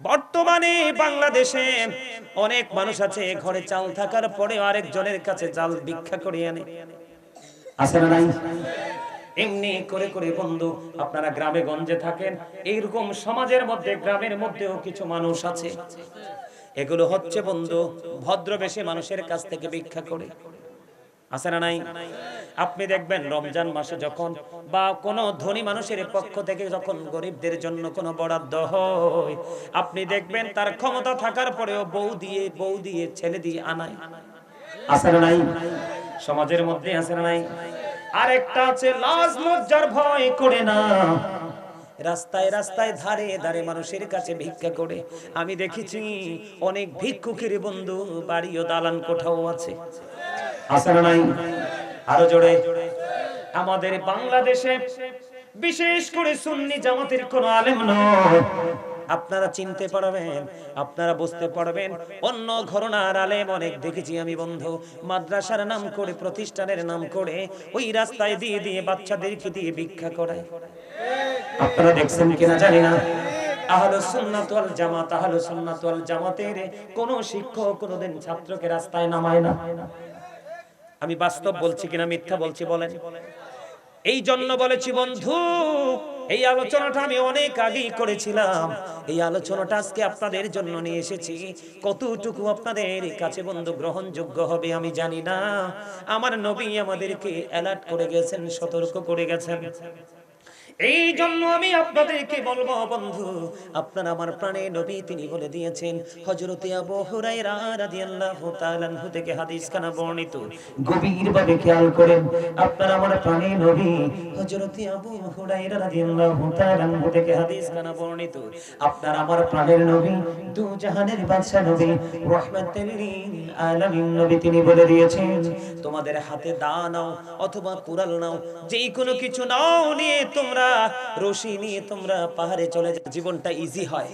বর্তমানে বাংলাদেশে অনেক মানুষ আছে ঘরে চাল থাকার পরে আরেকজনের কাছে চাল ভিক্ষা করে আনে। আছে না নাই? এমনি করে করে বন্ধু আপনারা গ্রামে গঞ্জে থাকেন এইরকম সমাজের মধ্যে গ্রামের মধ্যেও কিছু মানুষ আছে। এগুলো হচ্ছে বন্ধু ভদ্রবেশে মানুষের কাছ থেকে ভিক্ষা করে। আছে না নাই? আপনি দেখবেন রমজান মাসে যখন বা কোনো ধনী মানুষের পক্ষ থেকে যখন গরিবদের জন্য কোনো বরাদ্দ হয়, আপনি দেখবেন তার ক্ষমতা থাকার পরেও বউ দিয়ে বউ দিয়ে ছেলে দিয়ে আনায়। আছে না নাই? সমাজের মধ্যে আছে নাই? আরেকটা আছে, লাজ লজ্জার ভয় করে না। রাস্তায় রাস্তায় ধারে ধারে মানুষের কাছে ভিক্ষা করে। আমি দেখেছি অনেক ভিক্ষুকের বন্ধু বাড়ি ও দালান কোঠাও আছে। আছে না নাই? আরও জোরে। আমাদের বাংলাদেশে বিশেষ করে সুন্নি জামাতের কোন আলেম নয়। আপনারা চিনতে পারবেন, আপনারা বুঝতে পারবেন, অন্য ঘরনার আলেম অনেক দেখেছি আমি বন্ধু। মাদ্রাসার নাম করে, প্রতিষ্ঠানের নাম করে, ওই রাস্তায় দিয়ে দিয়ে বাচ্চাদেরকে দিয়ে ভিক্ষা করায়। আপনারা দেখছেন কিনা জানি না। আহলে সুন্নাত জামাত জামাতের কোন শিক্ষক কোনদিন ছাত্রকে রাস্তায় নামায় না। আমি বাস্তব বলছি কিনা, মিথ্যা বলছি বলেন। এই জন্য বলেছি, বন্ধু, এই আলোচনাটা আমি অনেক আগেই করেছিলাম। এই আলোচনাটা আজকে আপনাদের জন্য নিয়ে এসেছি। কতটুকু আপনাদের কাছে, বন্ধু, গ্রহণযোগ্য হবে আমি জানি না। আমার নবী আমাদেরকে অ্যালার্ট করে গেছেন, সতর্ক করে গেছেন। এই জন্য আমি আপনাদেরকে বলব বন্ধু আপনার আমার প্রাণে নবী তিনি বলে দিয়েছেন হযরতে আবু হুরায়রা রাদিয়াল্লাহু তাআলা আনহু থেকে হাদিস খানা বর্ণিত। গভীর ভাবে খেয়াল করেন আপনার আমার প্রাণে নবী। হযরতে আবু হুরায়রা রাদিয়াল্লাহু তাআলা আনহু থেকে হাদিস খানা বর্ণিত। আপনার আমার প্রাণের নবী দু জাহানের বাদশা নবী রাহমাতুল লিল আলামিন নবী তিনি বলে দিয়েছেন তোমাদের হাতে দা নাও অথবা কুড়াল নাও যেই কোনো কিছু নাও নিয়ে তোমরা রশি নিয়ে তোমরা পাহাড়ে চলে যাও, জীবনটা ইজি হয়।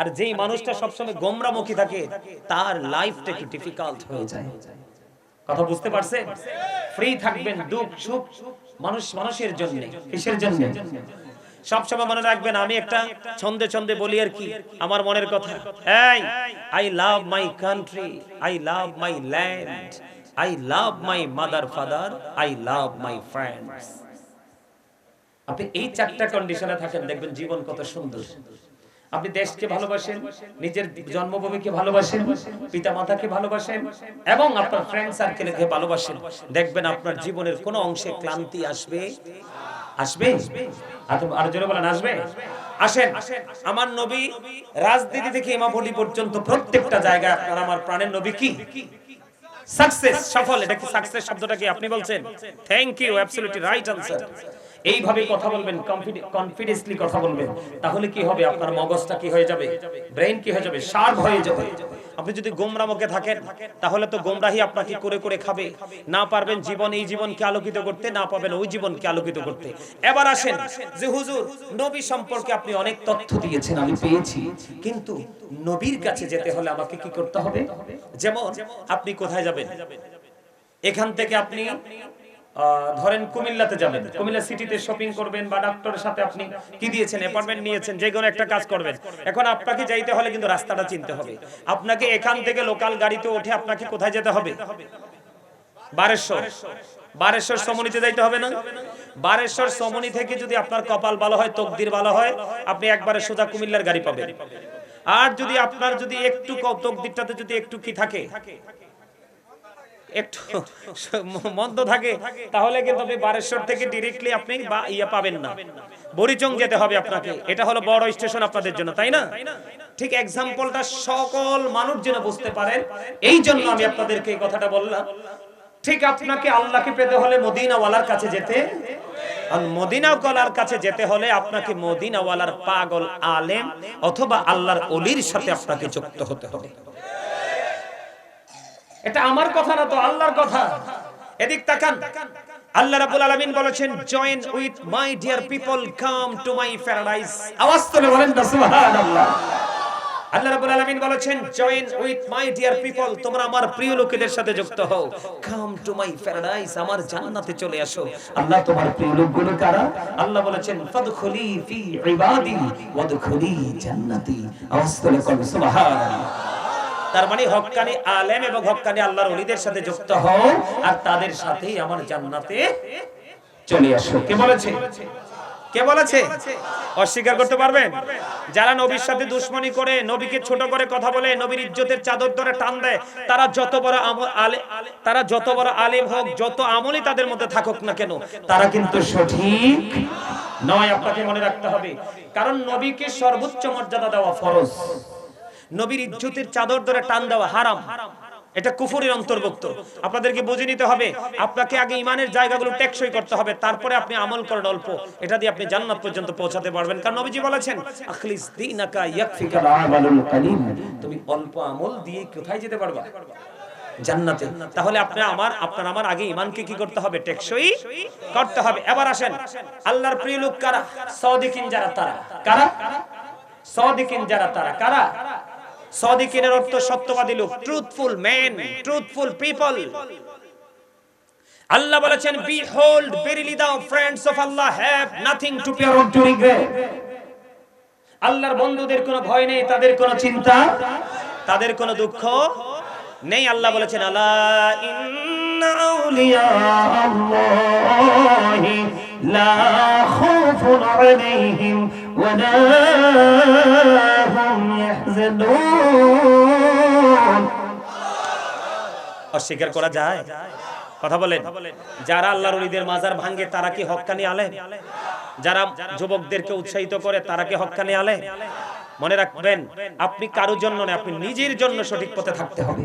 আর যেই মানুষটা সবসময় গোমরামুখী থাকে, তার লাইফটা একটু ডিফিকাল্ট হয়ে যায়। কথা বুঝতে পারছেন? ফ্রি থাকবেন, দুঃখ সুখ, মানুষ মানুষের জন্য, কিসের জন্য? সবসময় মনে রাখবেন, আমি একটা ছন্দে ছন্দে বলি আর কি, আমার মনের কথা। এই I love my country I love my land I love my mother father I love my friends আপনি এই চারটা কন্ডিশনে থাকেন দেখবেন জীবন কত সুন্দর। আপনি দেশকে ভালোবাসেন নিজের জন্মভূমিকে ভালোবাসেন পিতা মাতাকে ভালোবাসেন এবং আপনার ফ্রেন্ড সার্কেলকে ভালোবাসেন। দেখবেন আপনার জীবনের কোন অংশে ক্লান্তি আসবে? আসবে? আর- আর জোরে বলেন আসবে? আসেন। আমার নবী রাজনীতি থেকে ইমামতি পর্যন্ত প্রত্যেকটা জায়গায় আপনার আমার প্রাণের নবী কি? সাকসেস সফল এটা কি সাকসেস শব্দটা কি আপনি বলছেন? Thank you absolutely right answer এইভাবে কথা বলবেন কনফিডেন্সলি কথা বলবেন। তাহলে কি হবে? আপনার মগজটা কি হয়ে যাবে? ব্রেন কি হয়ে যাবে? শার্প হয়ে যাবে। আপনি যদি গোমরা মুখে থাকেন, তাহলে তো গোমরাহি আপনাকে করে করে খাবে। না পারবেন জীবন, এই জীবনকে আলোকিত করতে, না পাবেন ওই জীবনকে আলোকিত করতে। এবার আসেন যে হুজুর, নবী সম্পর্কে আপনি অনেক তথ্য দিয়েছেন, আমি পেয়েছি। কিন্তু নবীর কাছে যেতে হলে আমাকে কি করতে হবে? যেমন, আপনি কোথায় যাবেন? এখান থেকে আপনি ধরেন কুমিল্লাতে যাবেন। কুমিল্লা সিটিতে শপিং করবেন বা ডাক্তারের সাথে আপনি কি দিয়েছেন অ্যাপয়েন্টমেন্ট নিয়েছেন, যে কোনো একটা কাজ করবেন। এখন আপনাকে যাইতে হলে কিন্তু রাস্তাটা চিনতে হবে। আপনাকে এখান থেকে লোকাল গাড়িতে উঠে আপনাকে কোথায় যেতে হবে? বারেশ্বর। বারেশ্বর সমনিতে যাইতে হবে না? বারেশ্বর সমনি থেকে যদি আপনার কপাল ভালো হয়, তকদির ভালো হয়, আপনি একবারে সোজা কুমিল্লার গাড়ি পাবেন। আর যদি আপনার যদি একটু তকদিরটাতে যদি একটু কি থাকে? একটু মন্দ থাকে, তাহলে কিন্তু আপনি বারেশ্বর থেকে ডিরেক্টলি আপনি বা ইয়া পাবেন না। বরিচং যেতে হবে আপনাকে। এটা হলো বড় স্টেশন আপনাদের জন্য, তাই না? ঠিক এক্সাম্পলটা সকল মানুষ যেন বুঝতে পারেন। এই জন্য আমি আপনাদেরকে এই কথাটা বললাম। ঠিক আপনাকে আল্লাহকে পেতে হলে মদিনাওয়ালার কাছে যেতে আর মদিনাওয়ালার কাছে যেতে হলে আপনাকে মদিনাওয়ালার পাগল আলেম অথবা আল্লাহর অলির সাথে আপনাকে যুক্ত হতে হবে। এটা আমার কথা না তো আল্লাহর কথা। এদিক তাকান। আল্লাহ রাব্বুল আলামিন বলেছেন join with my dear people come to my paradise আওয়াজ তুলে বলেন না সুবহানাল্লাহ। আল্লাহ রাব্বুল আলামিন বলেছেন join with my dear people তোমরা আমার প্রিয় লোকেদের সাথে যুক্ত হও। কাম টু মাই প্যারাডাইস আমার জান্নাতে চলে আসো। আল্লাহ তোমার প্রিয় লোকগুলো কারা? আল্লাহ বলেছেন, ফাদখুলি ফি ইবাদি, ওয়াদখুলি জান্নাতি। আওয়াজ তুলে কোন সুবহানাল্লাহ। তার মানে হক্কানি আলেম এবং হক্কানি আল্লাহর ওলিদের সাথে যুক্ত হও আর তাদের সাথেই আমার জান্নাতে চলে আসো। কে বলেছে? কে বলেছে? অস্বীকার করতে পারবেন? যারা নবীর সাথে দুশ্মনী করে, নবীকে ছোট করে কথা বলে, নবীর ইজ্জতের চাদর ধরে টান দেয়, তারা যত বড় আলে তারা যত বড় আলেম হোক, যত আমলই তাদের মধ্যে থাকুক না কেন, তারা কিন্তু সঠিক নয়। আপনাকে মনে রাখতে হবে, কারণ নবীকে সর্বোচ্চ মর্যাদা দেওয়া ফরজ। নবীর ইজ্জতের চাদর ধরে টান দেওয়া হারাম। এটা কুফুরের অন্তর্ভুক্ত। আপনাদেরকে বুঝে নিতে হবে, আপনাকে আগে ইমানের জায়গাগুলো টেকসই করতে হবে, তারপরে আপনি আমল করেন অল্প। এটা দিয়ে আপনি জান্নাত পর্যন্ত পৌঁছাতে পারবেন। কারণ নবীজি বলেছেন, আখলিস দীনাকা ইয়াকফিকা আমালুল কালিম। তুমি অল্প আমল দিয়ে কোথায় যেতে পারবা? জান্নাতে। তাহলে আপনি আমার, আপনার আমার আগে ইমানকে কি করতে হবে? টেকসই করতে হবে। এবার আসেন, আল্লাহর প্রিয় লোক কারা? সাদিকিন যারা তারা। কারা? সাদিকিন যারা তারা। কারা? সাদিকিনের অর্থ সত্যবাদী লোক truthful man truthful people Allah বলেছেন verily the friends of Allah, have nothing to fear or to regret. আল্লাহর বন্ধুদের কোনো ভয় নেই, তাদের কোনো চিন্তা, তাদের কোনো দুঃখ নেই। আল্লাহ বলেছেন আল্লাহ ইন্না আউলিয়া আল্লাহি লা খাউফুন আলাইহিম ওয়া লা হুম অস্বীকার করা যায়। কথা বলেন, যারা আল্লাহর ওলিদের মাজার ভাঙ্গে তারা কি হক্কানি আলেম? যারা যুবকদেরকে উৎসাহিত করে, তারা কি হক্কানি আলে মনে রাখবেন, আপনি কারও জন্য নয়, আপনি নিজের জন্য সঠিক পথে থাকতে হবে।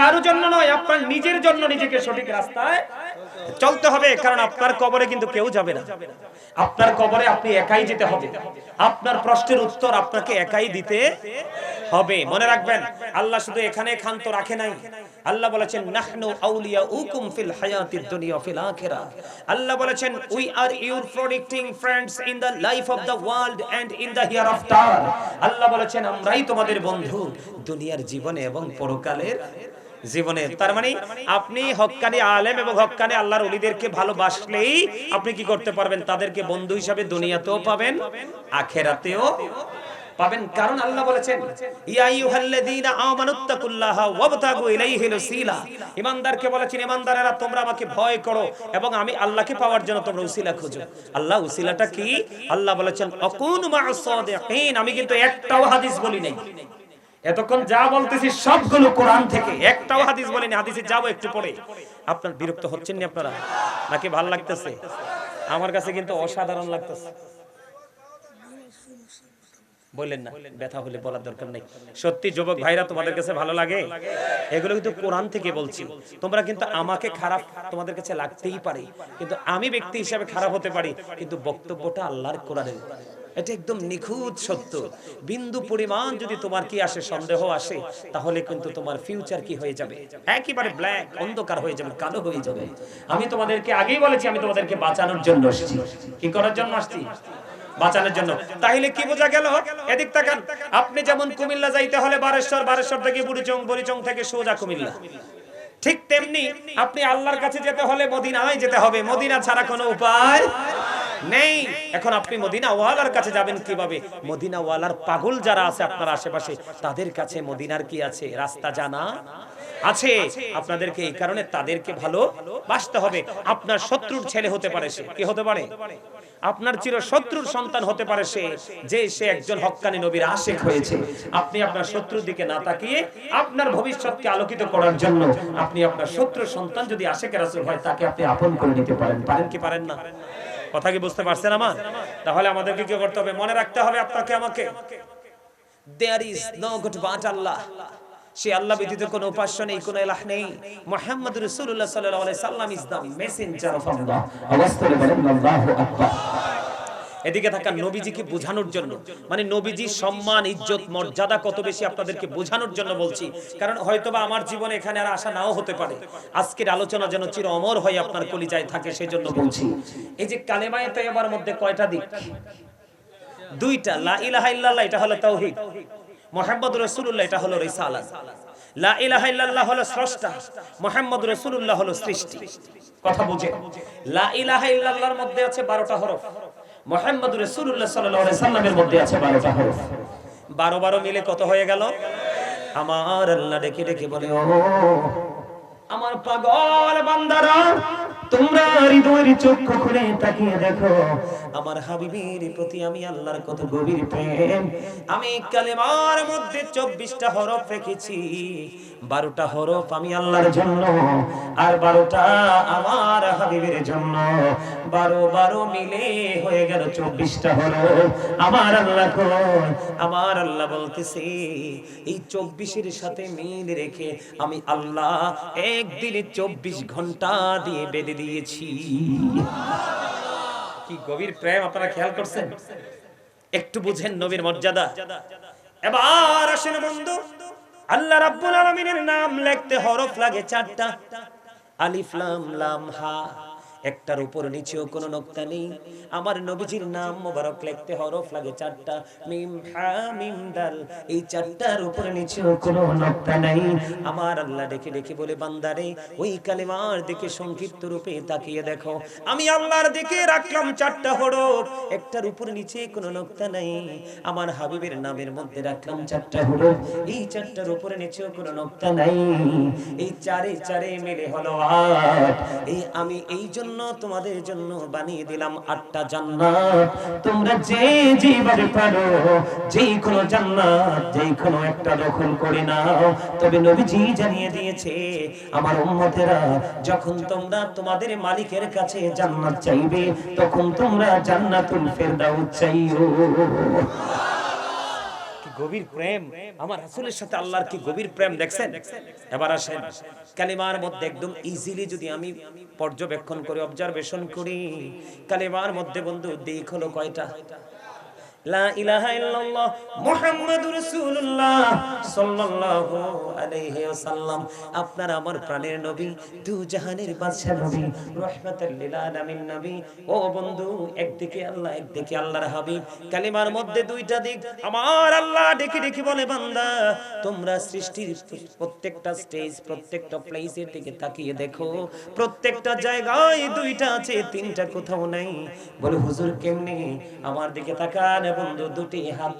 কারও জন্য নয়, আপনার নিজের জন্য নিজেকে সঠিক রাস্তায় চলতে হবে, কারণ আপনার কবরে কিন্তু কেউ যাবে না। আপনার কবরে আপনি একাই যেতে হবে। আপনার প্রশ্নের উত্তর আপনাকে একাই দিতে হবে। মনে রাখবেন, আল্লাহ শুধু এখানে ক্ষান্ত রাখে নাই। আল্লাহ বলেছেন, নাহনু আউলিয়াউকুম ফিল হায়াতিদ দুনিয়া ফিল আখিরাহ আল্লাহ বলেছেন we are your protecting friends in the life of the world and in the hereafter আল্লাহ বলেছেন, আমরাই তোমাদের বন্ধু দুনিয়ার জীবনে এবং পরকালের জীবনে। তার মানে আপনি হক্কানি আলেম এবং হক্কানি আল্লাহর ওলিদেরকে ভালোবাসলেই আপনি কি করতে পারবেন? তাদেরকে বন্ধু হিসাবে দুনিয়াতেও পাবেন, আখেরাতেও পাবেন। কারণ আল্লাহ বলেছেন ঈমানদারকে বলেছেন ঈমানদারেরা তোমরা আমাকে ভয় করো এবং আমি আল্লাহকে পাওয়ার জন্য তোমরা উসিলা খোঁজো। আল্লাহ উসিলাটা কি? আল্লাহ বলেছেন সাদিকিন আমি কিন্তু একটাও হাদিস বলি নাই। এতক্ষণ যা বলতেছি সবগুলো কোরআন থেকে। একটাও হাদিস বলিনি, হাদিসে যাব একটু পরে। আপনার বিরক্ত হচ্ছেন না আপনারা? নাকি ভালো লাগতেছে? আমার কাছে কিন্তু অসাধারণ লাগতেছে। বললেন না, ব্যথা হলে বলার দরকার নেই। সত্যি, যুবক ভাইরা, তোমাদের কাছে ভালো লাগে? এগুলো কিন্তু কোরআন থেকে বলছি। তোমরা কিন্তু আমাকে খারাপ তোমাদের কাছে লাগতেই পারে। কিন্তু আমি ব্যক্তি হিসাবে খারাপ হতে পারি। কিন্তু বক্তব্যটা আল্লাহর কোরআনের। এটা একদম নিখুঁত সত্য। বিন্দু পরিমাণ যদি তোমার কি আসে, সন্দেহ আসে, তাহলে কিন্তু তোমার ফিউচার কি হয়ে যাবে? একেবারে ব্ল্যাক অন্ধকার হয়ে যাবে, কালো হয়ে যাবে। আমি তোমাদেরকে আগেই বলেছি, আমি তোমাদেরকে বাঁচানোর জন্য আসছি। কি করার জন্য আসছি? বাঁচানোর জন্য। তাহলে কি বোঝা গেল? এদিক তাকান। আপনি যেমন কুমিল্লা যাইতে হলে বারেশ্বর বারেশ্বর থেকে বুড়িচং বুড়িচং থেকে সোজা কুমিল্লা। ঠিক তেমনি আপনি আল্লাহর কাছে যেতে হলে মদিনায় যেতে হবে। মদিনা ছাড়া কোনো উপায় নেই। এখন আপনি মদিনা ওয়ালার কাছে যাবেন কীভাবে? মদিনা ওয়ালার পাগল যারা আছে আপনার আশেপাশে, তাদের কাছে মদিনার কি আছে? রাস্তা জানা? আছে। আপনাদেরকে এই কারণে তাদেরকে ভালো বাসতে হবে। আপনার শত্রুর ছেলে হতে পারে সে। কি হতে পারে? আপনার চির শত্রুর সন্তান হতে পারে সে। যে সে একজন হক্কানি নবীর আশেক হয়েছে। আপনি আপনার শত্রুর দিকে না তাকিয়ে আপনার ভবিষ্যৎকে আলোকিত করার জন্য আপনি আপনার শত্রুর সন্তান যদি আশেকের রাসূল হয়, তাকে আপনি আপন করে নিতে পারেন। পারেন কি পারেন না? কথা কি বুঝতে পারছেন আমার? তাহলে আমাদেরকে কি করতে হবে? মনে রাখতে হবে আপনাকে, আমাকে। There is no good but আল্লাহ সে আল্লাহ ব্যতীত কোনো উপাস্য নেই, কোন এলাহ নেই। মুহাম্মদ রাসূলুল্লাহ সাল্লাল্লাহু আলাইহি সাল্লাম ইজ দা মেসেঞ্জার অফ আল্লাহ আল্লাহু আকবার এদিকে থাকা নবীজিকে বোঝানোর জন্য। মানে নবীজির সম্মান, ইজ্জত, মর্যাদা কত বেশি আপনাদেরকে বোঝানোর জন্য বলছি। কারণ হয়তোবা আমার জীবনে এখানে আর আশা নাও হতে পারে। আজকের আলোচনা যেন চির অমর হয়ে আপনার কলিজায় থাকে সেজন্য বলছি। এই যে কালেমায়ে তৈয়বার মধ্যে কয়টা দিক? দুইটা। লা ইলাহা ইল্লাল্লাহ, এটা হলো তাওহীদ। মোহাম্মদ রসুল্লাহ এটা হলো রিসালাত লা ইলাহা ইল্লাল্লাহ হলো স্রষ্টা। মোহাম্মদ রসুল্লাহ হলো সৃষ্টি। কথা বুঝে। লা ইলাহা ইল্লাল্লাহর মধ্যে আছে 12টা হরফ। মোহাম্মদ রসুল্লাহ আলাইহি সাল্লামের মধ্যে আছে 12টা হরফ। 12 12 মিলে কত হয়ে গেল? আমার আল্লাহ ডেকে ডেকে বলে ও আমার পাগল বান্দারা, তোমরা হৃদয়ের চক্ষু খুলে তাকিয়ে দেখো। আমার হাবিবের প্রতি আমি আল্লাহর কত গভীর প্রেম। আমি কালেমার মধ্যে চব্বিশটা হরফ রেখেছি। বারোটা হরফ আমি আল্লাহর জন্য, আর বারোটা আমার হাবিবের জন্য। বারো বারো মিলে হয়ে গেল চব্বিশটা হরফ। আমার আল্লাহ আমার আল্লাহ বলতেছে, এই চব্বিশের সাথে মিল রেখে আমি আল্লাহ একদিনে চব্বিশ ঘণ্টা দিয়ে বেঁধে দিয়েছি। কি গভীর প্রেম আপনারা খেয়াল করছেন? একটু বুঝেন নবীর মর্যাদা। এবার আসেন বন্ধু, আল্লাহ রাব্বুল আলামিনের নাম লেখতে হরফ লাগে চারটা। আলিফ, লাম লাম, হা। একটার উপর নিচেও কোনো নোক্তা নেই। আমার নবীজির নাম মোবারক লিখতে হরফ লাগে চারটা। মিম, হা, মিম, দাল, এই চারটার উপর নিচেও কোনো নোক্তা নাই। আমার আল্লাহ ডেকে ডেকে বলে, বান্দারে, ওই কালেমার দিকে সংক্ষিপ্ত রূপে তাকিয়ে দেখো। আমি আল্লাহর দিকে রাখলাম চারটা হরফ, একটার উপর নিচে কোনো নোক্তা নাই। আমার হাবিবের নামের মধ্যে রাখলাম চারটা হরফ, এই চারটার উপরে নিচেও কোনো নোক্তা নাই। এই চারে চারে মিলে হলো আট। এই আমি এই জন্য তোমাদের জন্য বানিয়ে দিলাম আটটা জান্নাত। তোমরা যে যেভাবে পারো যেই কোনো জান্নাত যেই কোনো একটা দখল করে নাও। তবে নবীজি জানিয়ে দিয়েছে, আমার উম্মতেরা, যখন তোমরা তোমাদের মালিকের কাছে জান্নাত চাইবে, তখন তোমরা জান্নাতুল ফেরদাউস চাইও। গভীর প্রেম। আমার রাসুলের সাথে আল্লাহর কি গভীর প্রেম দেখছেন? এবার আসেন। কালিমার মধ্যে একদম ইজিলি যদি আমি পর্যবেক্ষণ করি অবজারভেশন করি, কালিমার মধ্যে বন্ধু দিক হলো কয়টা? লা ইলাহা ইল্লাল্লাহ মুহাম্মাদুর রাসূলুল্লাহ সাল্লাল্লাহু আলাইহি ওয়াসাল্লাম। আপনার আমার প্রাণের নবী, দু জাহানের বাদশা নবী লিল আলামিন নবী। ও বন্ধু, একদিকে আল্লাহ, একদিকে আল্লাহর হাবিব। কালিমার মধ্যে দুইটা দিক। আমার আল্লাহ বলে, বান্দা, তোমরা সৃষ্টির প্রত্যেকটা স্টেজ প্রত্যেকটা প্লেসের দিকে তাকিয়ে দেখো। প্রত্যেকটা জায়গায় দুইটা আছে, তিনটা কোথাও নাই। বলে, হুজুর কেমনে? আমার দিকে তাকান বন্ধু, দুটি হাত,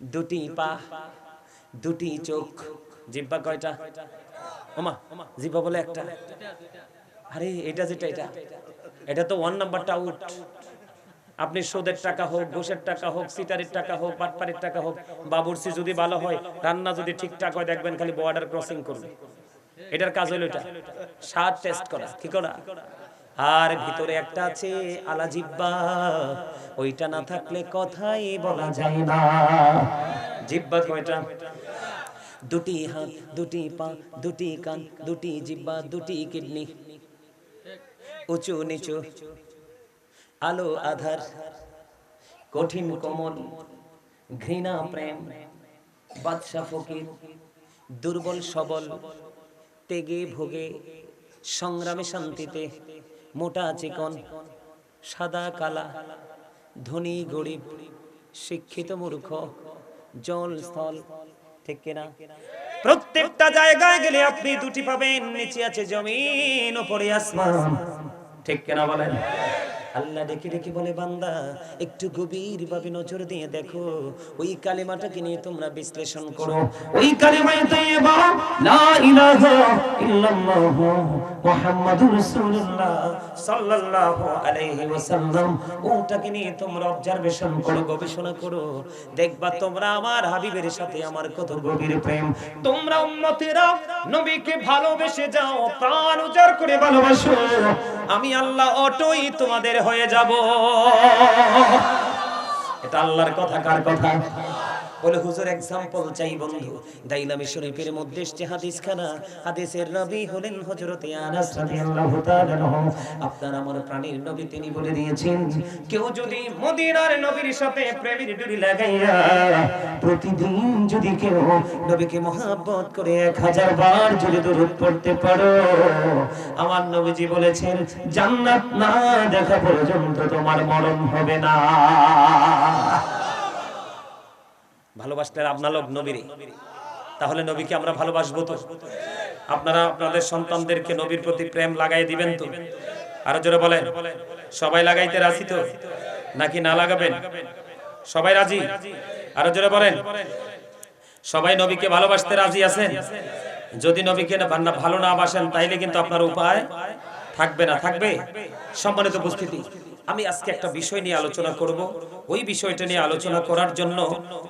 দুটি পা, দুটি চোখ। জিব্বা কয়টা? ওমা, জিব্বা বলে একটা। আরে, এটা যেটা, এটা। এটা তো ওয়ান নাম্বারটা আউট আপনি সুদের টাকা হোক, ঘুষের টাকা হোক সিটারের টাকা হোক বাটপাড়ির টাকা হোক বাবুরসি যদি ভালো হয়, রান্না যদি ঠিকঠাক হয়, দেখবেন খালি বর্ডার ক্রসিং করবে। এটার কাজ হলো এটা। স্বাদ টেস্ট করা। কি করা? আর ভিতরে একটা আছে, আলা জিব্বা। ওইটা না থাকলে কথাই বলা যায় না। জিব্বা কয়টা? দুটি হাত, দুটি পা, দুটি কান, দুটি জিব্বা, দুটি কিডনি। উঁচু, নিচু। আলো, আধার। কঠিন, কোমল। ঘৃণা, প্রেম। বাদশা, ফকির। দুর্বল, সবল। তেগে, ভোগে। সংগ্রামে শান্তিতে। মোটা চিকন, সাদা কালা, ধনী, গরিব, শিক্ষিত, মূর্খ, জল, স্থল, ঠিক কিনা? প্রত্যেকটা জায়গায় গেলে আপনি দুটি পাবেন, নিচে আছে জমিন, ওপরে আসমান, ঠিক কিনা বলেন? আল্লাহ ডেকে ডেকে বলে, বান্দা, একটু গভীর ভাবে নজর দিয়ে দেখো, ওই কালিমাটাকে নিয়ে তোমরা বিশ্লেষণ করো। ওই কালিমায় তাইয়্যিবা লা ইলাহা ইল্লাল্লাহ মুহাম্মাদুর রাসূলুল্লাহ সাল্লাল্লাহু আলাইহি ওয়াসাল্লাম। ওটাকে নিয়ে তোমরা অবজারভেশন করো, গবেষণা করো। দেখবা তোমরা আমার হাবিবের সাথে আমার কত গভীর প্রেম। তোমরা উম্মতেরা নবীকে ভালোবেসে যাও, প্রাণ উজাড় করে ভালোবাসো। আমি আল্লাহ অটোই তোমাদের হয়ে যাব। এটা আল্লাহর কথা কার কথা? বলে হুজুর এক্সাম্পল চাই বন্ধু। দাইলামি শরীফের মধ্যে এসছে হাদিস খানা হাদিসের নবী হলেন হযরতে আনাস রাদিয়াল্লাহু তাআলা আপনার আমার প্রাণীর নবী তিনি বলে দিয়েছেন কেউ যদি মদিনার নবীর সাথে প্রেমের ডুরি লাগাইয়া প্রতিদিন যদি কেউ নবীকে মহাব্বত করে এক হাজার বার যদি দরুদ পড়তে পারো আমার নবীজি বলেছেন জান্নাত না দেখা পর্যন্ত তোমার মরণ হবে না। ভালোবাসলে আপনার লোক নবীরে। তাহলে নবীকে আমরা ভালোবাসবো তো। আপনারা আপনাদের সন্তানদেরকে নবীর প্রতি প্রেম লাগাই দিবেন তো। আরও জোরে বলেন, সবাই লাগাইতে রাজি তো? নাকি না লাগাবেন? সবাই রাজি? আরও জোরে বলেন, সবাই নবীকে ভালোবাসতে রাজি আছেন? যদি নবীকে ভালো না বাসেন, তাইলে কিন্তু আপনার উপায় থাকবে না। থাকবে? সম্মানিত উপস্থিতি। আমি আজকে একটা বিষয় নিয়ে আলোচনা করব। ওই বিষয়টা নিয়ে আলোচনা করার জন্য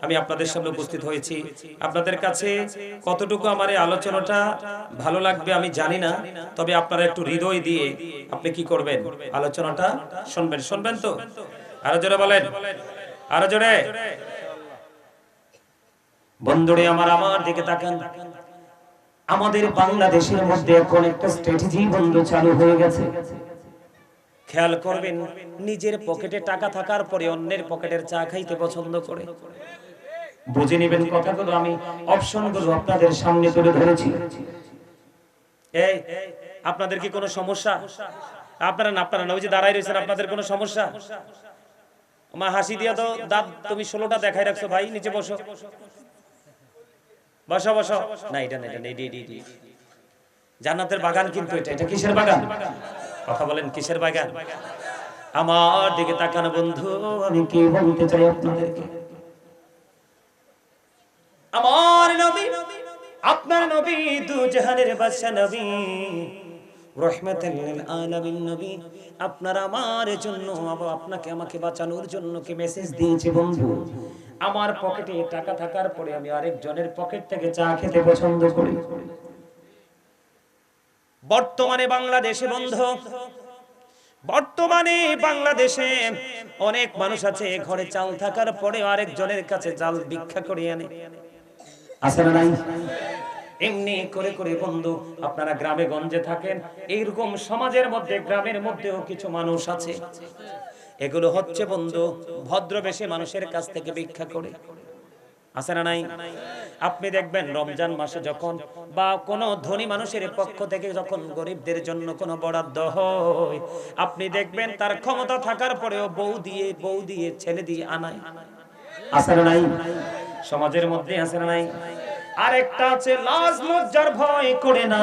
আমি আপনাদের সামনে উপস্থিত হয়েছি। আপনাদের কাছে কতটুকু আমার এই আলোচনাটা ভালো লাগবে আমি জানি না। তবে আপনারা একটু হৃদয় দিয়ে আপনি কি করবেন? আলোচনাটা শুনবেন। শুনবেন তো? আরও জোরে বলেন। আরও জোরে বন্ধুরে আমার আমার দিকে তাকান। আমাদের বাংলাদেশের মধ্যে এখন একটা স্ট্র্যাটেজি বন্ধ চালু হয়ে গেছে। খেয়াল করবেন নিজের পকেটে টাকা থাকার পরে অন্যের পকেটের চা খাইতে পছন্দ করে। বুঝে নেবেন কথাগুলো আমি অপশনগুলো আপনাদের সামনে তুলে ধরেছি। এই আপনাদের কি কোনো সমস্যা? আপনারা না আপনারা না ওই যে দাঁড়াই রয়েছেন আপনাদের কোনো সমস্যা? মা হাসি দিয়া তো দাঁত তুমি ষোলোটা দেখাই রাখছো ভাই নিচে বসো। বসো বসো। না এটা না এটা। জান্নাতের বাগান কিন্তু এটা এটা কিসের বাগান? কথা বলেন, কিসের বাগান? আমার দিকে তাকানো বন্ধু, আমি কি বলতে চাই আপনাদেরকে? আমার নবী, আপনার নবী, দু জাহানের বাদশা নবী আমার পকেটে টাকা থাকার পরে আমি আরেকজনের পকেট থেকে চা খেতে পছন্দ করি। বর্তমানে বাংলাদেশে বন্ধ। বর্তমানে বাংলাদেশে অনেক মানুষ আছে ঘরে চাল থাকার পরে আরেকজনের কাছে চাল ভিক্ষা করে আনে। আছে না নাই? এমনি করে করে বন্ধু আপনারা গ্রামে গঞ্জে থাকেন এইরকম সমাজের মধ্যে গ্রামের মধ্যেও কিছু মানুষ আছে। এগুলো হচ্ছে বন্ধু ভদ্রবেশে মানুষের কাছ থেকে ভিক্ষা করে। আছে না নাই? আপনি দেখবেন রমজান মাসে যখন বা কোনো ধনী মানুষের পক্ষ থেকে যখন গরিবদের জন্য কোনো বরাদ্দ হয় আপনি দেখবেন তার ক্ষমতা থাকার পরেও বউ দিয়ে বউ দিয়ে ছেলে দিয়ে আনায়। আছে না নাই? সমাজের মধ্যে আছে না নাই? আরেকটা আছে লাজ লজ্জার ভয় করে না।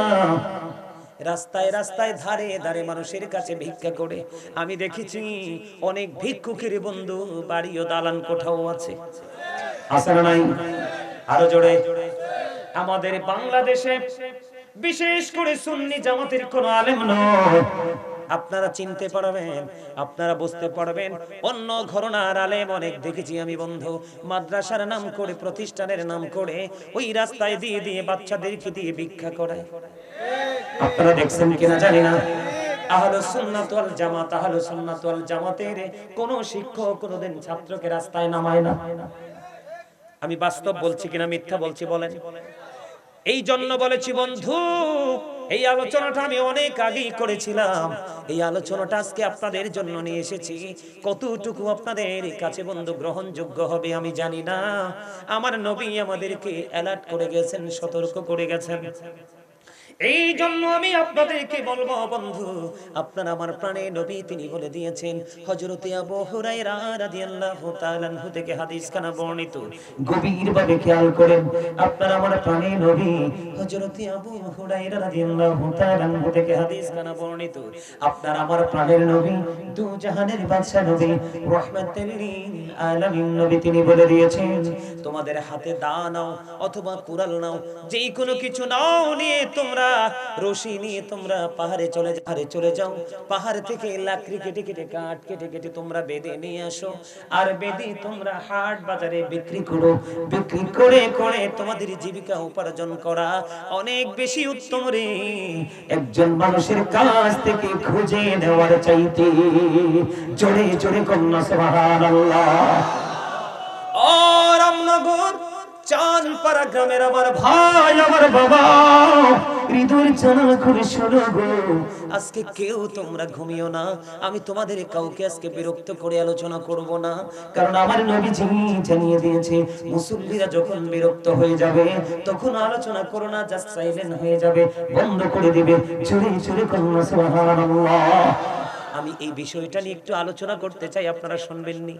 রাস্তায় রাস্তায় ধারে ধারে মানুষের কাছে ভিক্ষা করে। আমি দেখেছি অনেক ভিক্ষুকের বন্ধু বাড়ি ও দালান কোঠাও আছে। আমাদের বাংলাদেশে বিশেষ করে সুন্নি জামাতের কোন আলেম নয়। আপনারা চিনতে পারবেন, আপনারা বুঝতে পারবেন, অন্য ঘরনার আলেম অনেক দেখেছি আমি বন্ধু। মাদ্রাসার নাম করে, প্রতিষ্ঠানের নাম করে, ওই রাস্তায় দিয়ে দিয়ে বাচ্চাদেরকে দিয়ে ভিক্ষা করে। আপনারা দেখছেন কিনা জানি না। আহলে সুন্নাত জামাত কোন শিক্ষক কোনদিন ছাত্রকে রাস্তায় নামায় না। আমি বাস্তব বলছি কিনা, মিথ্যা বলছি বলেন। এই জন্য বলেছি, বন্ধু, এই আলোচনাটা আমি অনেক আগেই করেছিলাম। এই আলোচনাটা আজকে আপনাদের জন্য নিয়ে এসেছি। কতটুকু আপনাদের কাছে, বন্ধু, গ্রহণযোগ্য হবে আমি জানি না। আমার নবী আমাদেরকে অ্যালার্ট করে গেছেন, সতর্ক করে গেছেন। এই জন্য আমি আপনাদেরকে বলব বন্ধু আপনার আমার প্রাণে নবী তিনি বলে দিয়েছেন হযরতে আবু হুরায়রা রাদিয়াল্লাহু তাআলা থেকে হাদিস খানা বর্ণিত। গভীর ভাবে খেয়াল করেন আপনার আমার প্রাণে নবী। হযরতে আবু হুরায়রা রাদিয়াল্লাহু তাআলা থেকে হাদিস খানা বর্ণিত। আপনার আমার প্রাণের নবী দু জাহানের বাদশা নবী রাহমাতুল লিল আলামিন নবী তিনি বলে দিয়েছেন তোমাদের হাতে দা নাও অথবা কুড়াল নাও যেই কোনো কিছু নাও নিয়ে তোমরা তোমরা পাহাড়ে চলে পাহাড়ে চলে যাও। পাহাড় থেকে লাকড়ি কেটে কেটে কাঠ কেটে কেটে তোমরা বেঁধে নিয়ে আসো। আর বেঁধে তোমরা হাট বাজারে বিক্রি করো। বিক্রি করে করে তোমাদের জীবিকা উপার্জন করা। অনেক বেশি উত্তম রে। একজন মানুষের কাছ থেকে খুঁজে নেওয়ার চাইতে জোরে জোরে কন্যা, সুবহানাল্লাহ। ও রামনগর চানপাড়া গ্রামের আমার ভাই, আমার বাবা। আজকে কেউ তোমরা ঘুমিও না। আমি তোমাদের কাউকে আজকে বিরক্ত করে আলোচনা করব না। কারণ আমার নবীজি জানিয়ে দিয়েছে, মুসল্লিরা যখন বিরক্ত হয়ে যাবে, তখন আলোচনা করো না জাস্ট সাইলেন্ট হয়ে যাবে, বন্ধ করে দিবে। চুরি চুরি আমি এই বিষয়টা নিয়ে একটু আলোচনা করতে চাই, আপনারা শুনবেন শুনবেননি?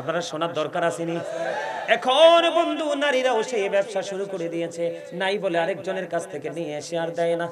আপনারা শোনার দরকার আসেনি? এখন বন্ধু, নারীরাও সেই ব্যবসা শুরু করে দিয়েছে। নাই বলে আরেকজনের কাছ থেকে নিয়ে এসে আর দেয় না।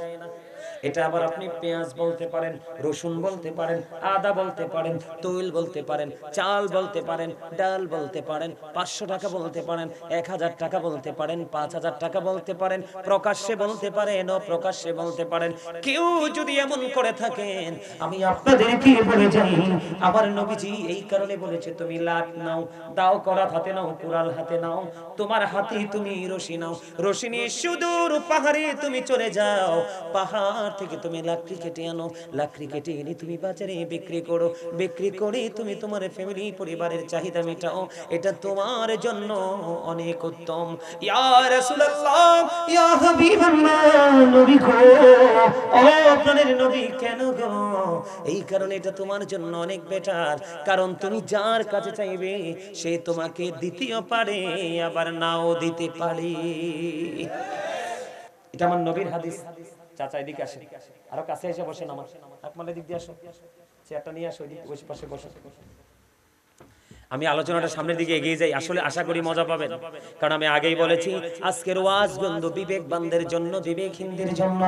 এটা আবার আপনি পেঁয়াজ বলতে পারেন রসুন বলতে পারেন আদা বলতে পারেন তৈল বলতে পারেন চাল বলতে পারেন ডাল বলতে পারেন পাঁচশো টাকা বলতে পারেন এক হাজার টাকা বলতে পারেন পাঁচ হাজার টাকা বলতে পারেন প্রকাশ্যে বলতে পারেন অপ্রকাশ্যে বলতে পারেন কেউ যদি এমন করে থাকেন আমি আপনাদেরকে বলে যাই আমার নবীজি এই কারণে বলেছে তুমি লাট নাও দাও করা হাতে নাও কুড়াল হাতে নাও তোমার হাতে তুমি রশি নাও রশি নিয়ে সুদূর পাহাড়ে তুমি চলে যাও পাহাড় থেকে তুমি লাকড়ি কেটে আনো, লাকড়ি কেটে এনে তুমি বাজারে বিক্রি করো। বিক্রি করে তুমি তোমার ফ্যামিলি পরিবারের চাহিদা মেটাও। এটা তোমার জন্য অনেক উত্তম। এই কারণে এটা তোমার জন্য অনেক বেটার কারণ তুমি যার কাছে চাইবে, সে তোমাকে দ্বিতীয় পারে আবার নাও দিতে পারে। এটা আমার নবীর হাদিস। চাচা এদিকে আসে আরও কাছে এসে বসেন আমার। আপনার দিক দিয়ে আসো চেয়ারটা নিয়ে আসো ওই পাশে বসো আমি আলোচনাটা সামনের দিকে এগিয়ে যাই। আসলে আশা করি মজা পাবেন। কারণ আমি আগেই বলেছি, আজকের ওয়াজ বন্ধু বিবেকবানদের জন্য, বিবেকহীনদের জন্য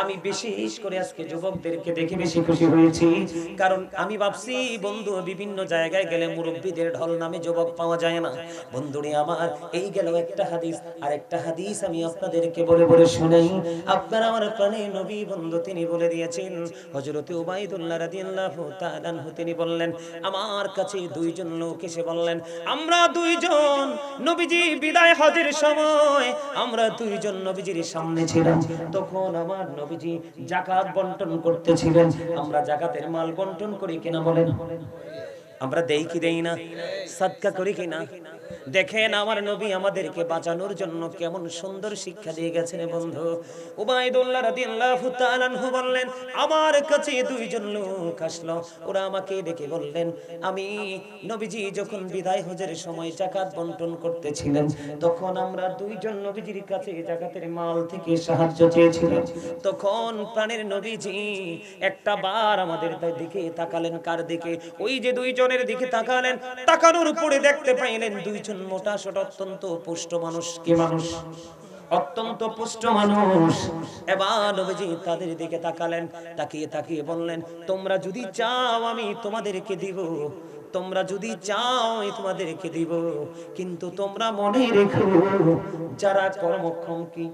আমি বিশেষ করে আজকে যুবকদেরকে দেখে বেশি খুশি হয়েছি। কারণ আমি ভাবছি, বন্ধু, বিভিন্ন জায়গায় গেলে মুরব্বীদের ঢল নামে যুবক পাওয়া যায় না। বন্ধুরে আমার, এই গেল একটা হাদিস। আর একটা হাদিস আমি আপনাদেরকে বলে বলে শুনাই। আপনার আমার প্রাণে নবী বন্ধু, তিনি বলে দিয়েছেন, হযরতে উবাইদুল্লাহ রাদিয়াল্লাহু তাআলা তিনি বললেন, আমার কাছে দুইজন লোক এসে বললেন, আমরা দুইজন নবীজি বিদায় হজের সময়, আমরা দুইজন নবীজির সামনে ছিলাম। তখন আমার নবীজি জাকাত বন্টন করতেছিলেন। আমরা জাকাতের মাল বন্টন করি কিনা বলেন? আমরা দেই কি দেই না? সাদকা করি কি না দেখেন আমার নবী আমাদেরকে বাঁচানোর জন্য কেমন সুন্দর শিক্ষা দিয়ে গেছেন বন্ধু। উবাইদুল্লাহ রাদিয়াল্লাহু তাআলা বললেন, আমার কাছে দুইজন লোক আসলো। ওরা আমাকে ডেকে বললেন, আমি নবীজি, যখন বিদায় হজের সময় জাকাত বন্টন করতেছিলেন, তখন আমরা দুইজন নবীজির কাছে জাকাতের মাল থেকে সাহায্য চেয়েছিলাম। তখন প্রাণের নবীজি একটা বার আমাদের দিকে তাকালেন। কার দিকে? ওই যে দুইজনের দিকে তাকালেন, তাকানোর উপরে দেখতে পাইলেন দুইজন মোটা সট অত্যন্ত পুষ্ট মানুষ। কি মানুষ? অত্যন্ত পুষ্ট মানুষ। এবার নবীজি তাদের দিকে তাকালেন, তাকিয়ে তাকিয়ে বললেন, তোমরা যদি চাও আমি তোমাদেরকে দিব, তোমরা যদি চাও তোমাদেরকে দিব, কিন্তু তোমরা মনে রেখো, যারা কর্মক্ষম কি?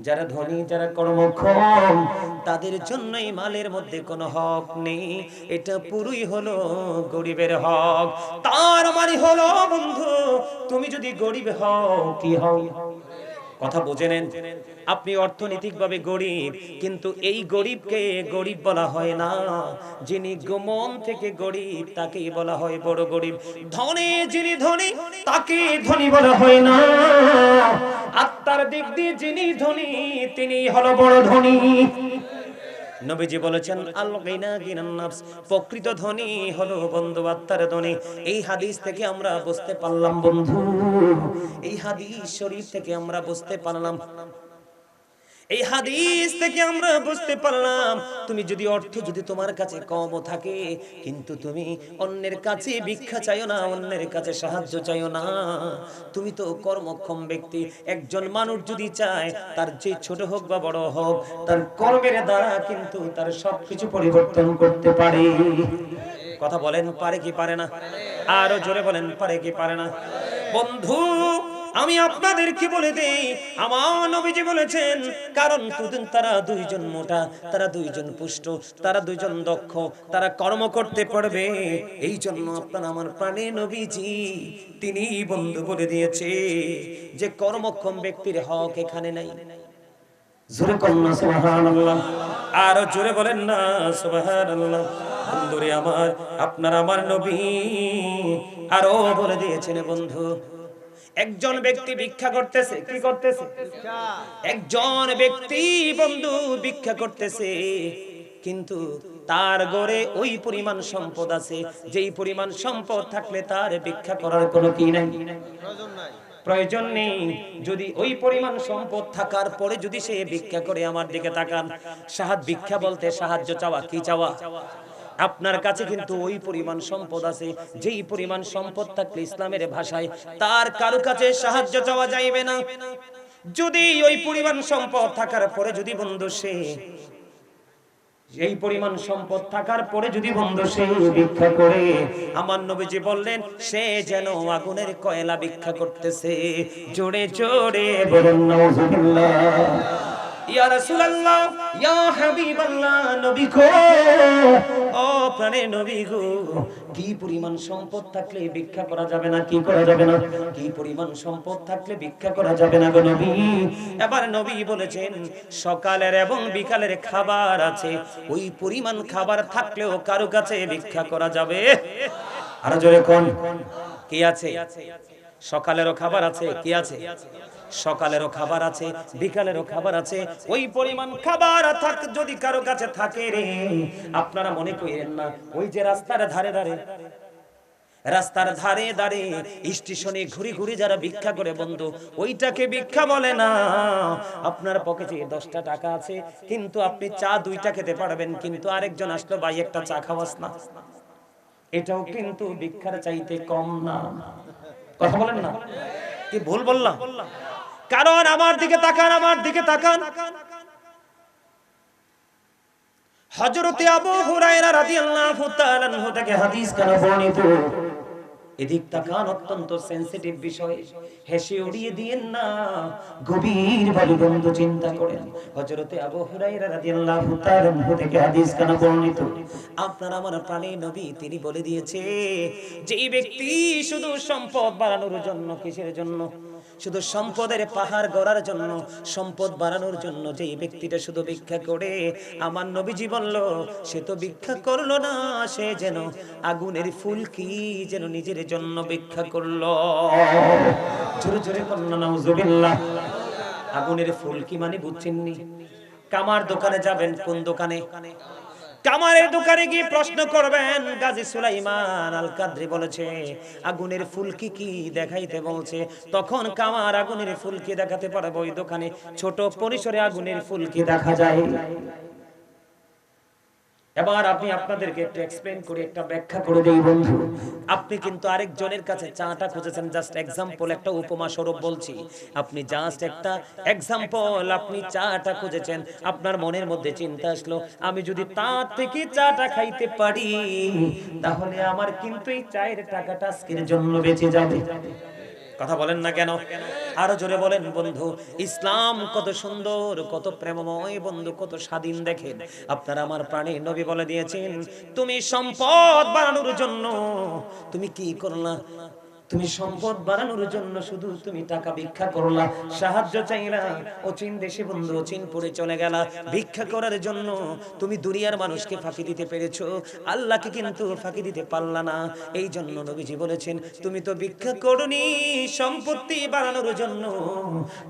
যারা ধনী, যারা কর্মক্ষম, তাদের জন্যই মালের মধ্যে কোনো হক নেই। এটা পুরোই হলো গরিবের হক। তার মানে হলো, বন্ধু, তুমি যদি গরিব হও, কি হও? কথা বুঝে নেন আপনি অর্থনৈতিকভাবে গরিব, কিন্তু এই গরিবকে গরিব বলা হয় না। যিনি গোমন থেকে গরিব, তাকেই বলা হয় বড় গরিব। ধনী যিনি ধনী তাকে ধনী বলা হয় না। আত্মার দিক দিয়ে যিনি ধনী তিনি হলো বড় ধনী। নবীজি বলেছেন আল গিনা গিনান নাফস, প্রকৃত ধনী হলো বন্ধু আত্মার ধনী। এই হাদিস থেকে আমরা বুঝতে পারলাম বন্ধু, এই হাদিস শরীফ থেকে আমরা বুঝতে পারলাম এই হাদিস থেকে আমরা বুঝতে পারলাম, তুমি যদি অর্থ যদি তোমার কাছে কমও থাকে, কিন্তু তুমি অন্যের কাছে ভিক্ষা চাইও না, অন্যের কাছে সাহায্য চাইও না। তুমি তো কর্মক্ষম ব্যক্তি, একজন মানুষ যদি চায়, তার যে ছোট হোক বা বড় হোক, তার কর্মের দ্বারা কিন্তু তার সবকিছু পরিবর্তন করতে পারে। কথা বলেন, পারে কি পারে না? আরও জোরে বলেন, পারে কি পারে না? বন্ধু আমি আপনাদেরকে বলে দেই, আমার নবীজি বলেছেন, কারণ দুদিন তারা দুইজন মোটা, তারা দুইজন পুষ্ট, তারা দুইজন দক্ষ, তারা কর্ম করতে পারবে। এই জন্য আপনার আমার প্রাণে নবীজি তিনি বন্ধু বলে দিয়েছে যে কর্মক্ষম ব্যক্তির হক এখানে নাই। জোরে কন্যা সুবহানাল্লাহ। আর জোরে বলেন না, সুবহানাল্লাহ। বন্ধুরে আমার, আপনার আমার নবী। আরও বলে দিয়েছেন, বন্ধু একজন ব্যক্তি ভিক্ষা করতেছে, কি করতেছে? একজন ব্যক্তি বন্ধু ভিক্ষা করতেছে, কিন্তু তার গড়ে ওই পরিমাণ সম্পদ আছে, যেই পরিমাণ সম্পদ থাকলে তার ভিক্ষা করার কোনো কি নাই? প্রয়োজন নেই। যদি ওই পরিমাণ সম্পদ থাকার পরে যদি সে ভিক্ষা করে আমার দিকে তাকান সাহায্য ভিক্ষা বলতে সাহায্য চাওয়া, কি চাওয়া? আপনার কাছে কিন্তু ওই পরিমাণ সম্পদ আছে যেই পরিমাণ সম্পদ থাকলে ইসলামের ভাষায় তার কারও কাছে সাহায্য চাওয়া যাইবে না। যদি ওই পরিমাণ সম্পদ থাকার পরে যদি বন্ধু সে এই পরিমাণ সম্পদ থাকার পরে যদি বন্ধু সে ভিক্ষা করে আমার নবীজি বললেন সে যেন আগুনের কয়লা ভিক্ষা করতেছে। জোরে জোরে বলেন নাউজুবিল্লাহ। সম্পদ থাকলে ভিক্ষা করা যাবে না, কি পরিমাণ সম্পদ থাকলে ভিক্ষা যাবে না নবী? বলেছেন, সকালের এবং বিকালের খাবার আছে, ওই পরিমাণ খাবার থাকলেও কারও কাছে ভিক্ষা করা যাবে? আরও কোন? কি আছে? সকালেরও খাবার আছে, কি আছে? সকালেরও খাবার আছে, বিকালেরও খাবার আছে। ওই পরিমাণ খাবার থাক যদি কারও কাছে থাকে রে। আপনারা মনে করেন না, ওই যে রাস্তার ধারে ধারে, রাস্তার ধারে ধারে স্টেশনে ঘুরি ঘুরি যারা ভিক্ষা করে বন্ধু, ওইটাকে ভিক্ষা বলে না। আপনার পকেটে দশটা টাকা আছে, কিন্তু আপনি চা দুইটা খেতে পারবেন, কিন্তু আরেকজন আসলো, ভাই, একটা চা খাওয়াস না। এটাও কিন্তু ভিক্ষার চাইতে কম না। কথা বলেন না? কি ভুল বললাম? কারণ আমার দিকে তাকান, আমার দিকে তাকান। হযরতে আবু হুরায়রা রাদিয়াল্লাহু তাআলা থেকে হাদিস কেন বর্ণিত। এদিক তাকান, অত্যন্ত সেনসিটিভ বিষয়। হেসে উড়িয়ে দিয়েন না, গভীর ভাবে বন্ধু চিন্তা করেন। হযরতে আবু হুরায়রা রাদিয়াল্লাহু তাআলা থেকে হাদিস কেন বর্ণিত। আপনার আমার প্রাণী নবী, তিনি বলে দিয়েছে, যেই ব্যক্তি শুধু সম্পদ বাড়ানোর জন্য, কিসের জন্য? শুধু সম্পদের পাহাড় গড়ার জন্য, সম্পদ বাড়ানোর জন্য যে ব্যক্তিটা শুধু ভিক্ষা করে, আমার নবীজি বলল, সে তো ভিক্ষা করল না, সে যেন আগুনের ফুল কি যেন নিজের জন্য ভিক্ষা করল। জোরে জোরে কন্যা আগুনের ফুল কি মানে বুঝছেননি? কামার দোকানে যাবেন, কোন দোকানে? কামারের দোকানে গিয়ে প্রশ্ন করবেন, গাজী সুলাইমান আল কাদ্রি বলেছে, আগুনের ফুলকি কি দেখাইতে বলছে? তখন কামার আগুনের ফুলকি দেখাতে পারব? ওই দোকানে ছোট পরিসরে আগুনের ফুলকি দেখা যায়? এবার আপনি আপনাদেরকে একটু এক্সপ্লেন করে, একটা ব্যাখ্যা করে দেই বন্ধু। আপনি কিন্তু আরেকজনের কাছে চাটা খুঁজেছেন জাস্ট এক্সাম্পল একটা উপমা স্বরূপ বলছি। আপনি জাস্ট একটা এক্সাম্পল আপনি চাটা খুঁজেছেন, আপনার মনের মধ্যে চিন্তা আসলো, আমি যদি তার থেকে চাটা খাইতে পারি, তাহলে আমার কিন্তু এই চায়ের টাকাটা আজকের জন্য বেঁচে যাবে। কথা বলেন না কেন? আরও জোরে বলেন, বন্ধু, ইসলাম কত সুন্দর, কত প্রেমময়, বন্ধু, কত স্বাধীন, দেখেন। আপনারা আমার প্রাণী নবী বলে দিয়েছেন, তুমি সম্পদ বানানোর জন্য তুমি কি করলা? তুমি সম্পদ বাড়ানোর জন্য শুধু তুমি টাকা ভিক্ষা করলা সাহায্য চাইলা অচিন দেশে বন্ধু অচিন পড়ে চলে গেলা। ভিক্ষা করার জন্য তুমি দুনিয়ার মানুষকে ফাঁকি দিতে পেরেছ। আল্লাহকে কিন্তু ফাঁকি দিতে পারলা না। এই জন্য নবীজি বলেছেন, তুমি তো ভিক্ষা করনি, সম্পত্তি বাড়ানোর জন্য।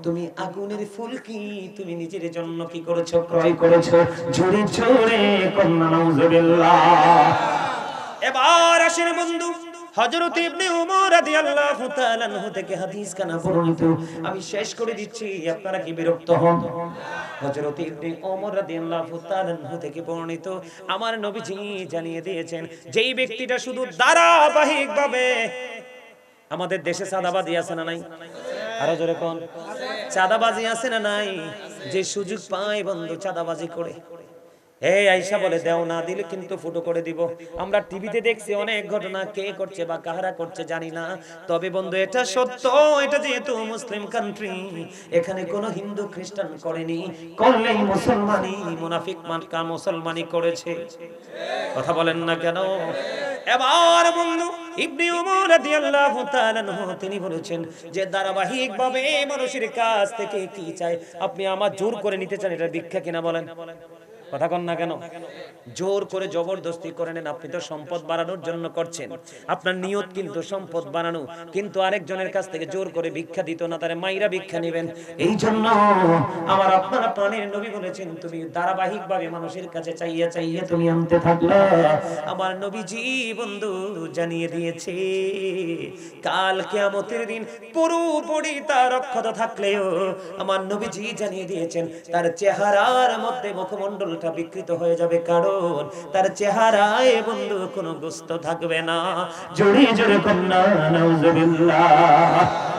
তুমি আগুনের ফুল কি, তুমি নিজের জন্য কি করেছ, ক্রয় করেছ? ঝুড়ি ঝুড়ে, কন্যা, নাউজুবিল্লাহ। এবার আসেন বন্ধু, হযরত ইবনে উমর রাদিয়াল্লাহু তাআলা থেকে হাদিস কানা বর্ণিত। আমি শেষ করে দিচ্ছি, আপনারা কি বিরক্ত হন? হযরত ইবনে ওমর রাদিয়াল্লাহু তাআলা থেকে বর্ণিত। আমার নবীজি জানিয়ে দিয়েছেন, যেই ব্যক্তিটা শুধু ধারাবাহিকভাবে আমাদের দেশে চাঁদাবাজি আছে না নাই? আরও জোরে কোন? চাঁদাবাজি আছে না নাই? যে সুযোগ পায় বন্ধু, চাঁদাবাজি করে। এই আইসা বলে, দেও না, দিলে কিন্তু ফুটো করে দিব। আমরা টিভিতে দেখছি অনেক ঘটনা, কে করছে বা কাহারা করছে জানি না। তবে বন্ধু, এটা সত্য, এটা যেহেতু মুসলিম কান্ট্রি এখানে কোনো হিন্দু খ্রিস্টান করেনি, করলেই মুসলমানি মুনাফিক মানকা মুসলমানি করেছে। কথা বলেন না কেন? এবার বন্ধু, ইবনে উমর রাদিয়াল্লাহু তাআলা তিনি বলেছেন যে ধারাবাহিকভাবে মানুষের কাছ থেকে কি চায়? আপনি আমার জোর করে নিতে চান, এটা ভিক্ষা কিনা বলেন? কথা কন না কেন? জোর করে জবরদস্তি করে নেন। আপনি তো সম্পদ বাড়ানোর জন্য করছেন। আপনার নিয়ত কিন্তু সম্পদ বাড়ানো। কিন্তু আরেকজনের কাছ থেকে জোর করে ভিক্ষা দিত না, তারে মাইরা ভিক্ষা নেবেন। এই জন্য আমার আপনার প্রাণের নবী বলেছেন, তুমি ধারাবাহিক ভাবে মানুষের কাছে চাইয়া চাইয়া তুমি আনতে থাকলে আমার নবীজি বন্ধু জানিয়ে দিয়েছে, কাল কিয়ামতের দিন পুরোপুরি তার অক্ষত থাকলেও আমার নবীজি জানিয়ে দিয়েছেন, তার চেহারার মধ্যে মুখমণ্ডল অন্তরটা বিকৃত হয়ে যাবে, কারণ তার চেহারায় বন্ধু কোনো গুস্ত থাকবে না। জোরে জোরে কন্যা